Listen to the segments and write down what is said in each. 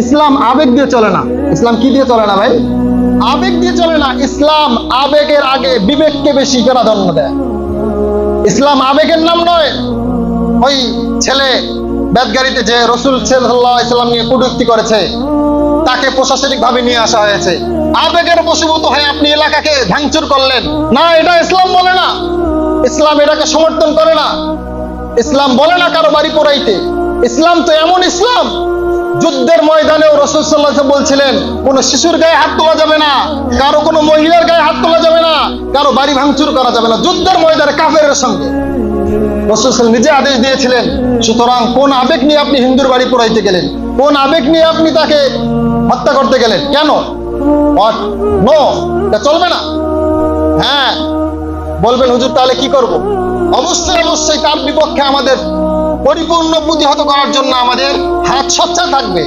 ইসলাম আবেগ দিয়ে চলে না। ইসলাম কি দিয়ে চলে না ভাই? আবেগ দিয়ে চলে না, ইসলাম আবেগের আগে বিবেককে বেশি প্রাধান্য দেয়। ইসলাম আবেগের নাম নয়। ওই ছেলে বেদগাড়িতে যে রসুল ইসলাম নিয়ে কটূক্তি করেছে, তাকে প্রশাসনিক ভাবে নিয়ে আসা হয়েছে। আবেগের বশীভূত হয়ে আপনি এলাকাকে ভাঙচুর করলেন। না, এটা ইসলাম বলে না। ইসলাম এটাকে সমর্থন করে না। ইসলাম বলে না কারও বাড়ি পোড়াইতে। ইসলাম তো এমন ইসলাম ময়দানেও রসুল সাল্লাহ বলছিলেন, কোন শিশুর গায়ে হাত তোলা যাবে না, কারও কোনো মহিলার গায়ে হাত তোলা যাবে না, কারও বাড়ি ভাঙচুর করা যাবে না, যুদ্ধের ময়দানে কাফেরের সঙ্গে। রসুল নিজে আদেশ দিয়েছিলেন, সুতরাং কোন আবেগ নিয়ে আপনি হিন্দুর বাড়ি পোড়াইতে গেলেন? কোন আবেগ নিয়ে আপনি তাকে হত্যা করতে গেলেন? কেন? চলবে না? হ্যাঁ। বলবেন, হুজুর, তাহলে কি করব? অবশ্যই অবশ্যই তার বিপক্ষে আমাদের পরিপূর্ণ প্রতিহত করার জন্য আমাদের হাত সচ্চা থাকবে।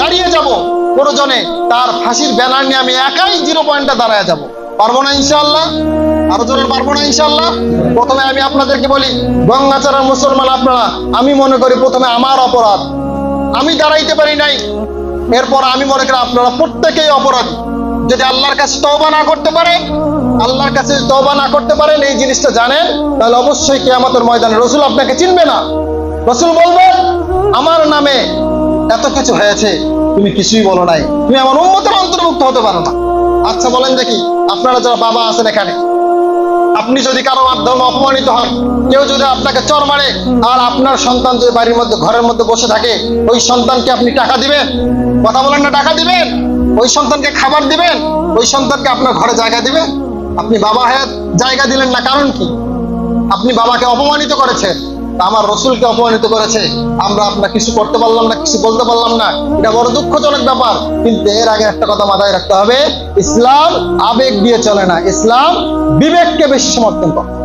দাঁড়িয়ে যাব প্রয়োজনে। তার ফাঁসির ব্যানার নিয়ে আমি একাই জিরো পয়েন্টে দাঁড়ায় যাব। পারব না ইনশাআল্লাহ? আরও জোরে পারব না ইনশাআল্লাহ? প্রথমে আমি আপনাদেরকে বলি গঙ্গাচারার মুসলমান আপনারা, আমি মনে করি প্রথমে আমার অপরাধ। আমি দাঁড়াইতে পারি নাই। এরপর আমি মনে করি আপনারা প্রত্যেকেই অপরাধী। যদি আল্লাহর কাছে তওবা না করতে পারে, আল্লাহর কাছে তওবা না করতে পারেন, এই জিনিসটা জানেন, তাহলে অবশ্যই কিয়ামতের ময়দানে রসুল আপনাকে চিনবে না। রসুল বলবেন, আমার নামে এত কিছু হয়েছে, তুমি কিছুই বলো নাই। তুমি আমার উন্মতের অন্তর্ভুক্ত হতে পারো না। আচ্ছা বলেন দেখি, আপনারা যারা বাবা আছেন এখানে, আপনি যদি কারও মাধ্যমে অপমানিত হন, কেউ যদি আপনাকে চর মারে, আর আপনার সন্তান যদি বাড়ির মধ্যে, ঘরের মধ্যে বসে থাকে, ওই সন্তানকে আপনি টাকা দিবেন? কথা বলেন না, টাকা দিবেন? ওই সন্তানকে খাবার দিবেন? ওই সন্তানকে আপনার ঘরে জায়গা দিবেন? আপনি বাবা হয়ে জায়গা দিলেন না, কারণ কি? আপনি বাবাকে অপমানিত করেছেন। আমার রসুলকে অপমানিত করেছে। আমরা আপনার কিছু করতে পারলাম না, কিছু বলতে পারলাম না। এটা বড় দুঃখজনক ব্যাপার। কিন্তু এর আগে একটা কথা মাথায় রাখতে হবে, ইসলাম আবেগ দিয়ে চলে না। ইসলাম বিবেককে বেশি সমর্থন করে।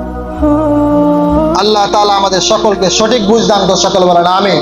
আল্লাহ তালা আমাদের সকলকে সঠিক বুঝ দান করে সকল বলেন আমি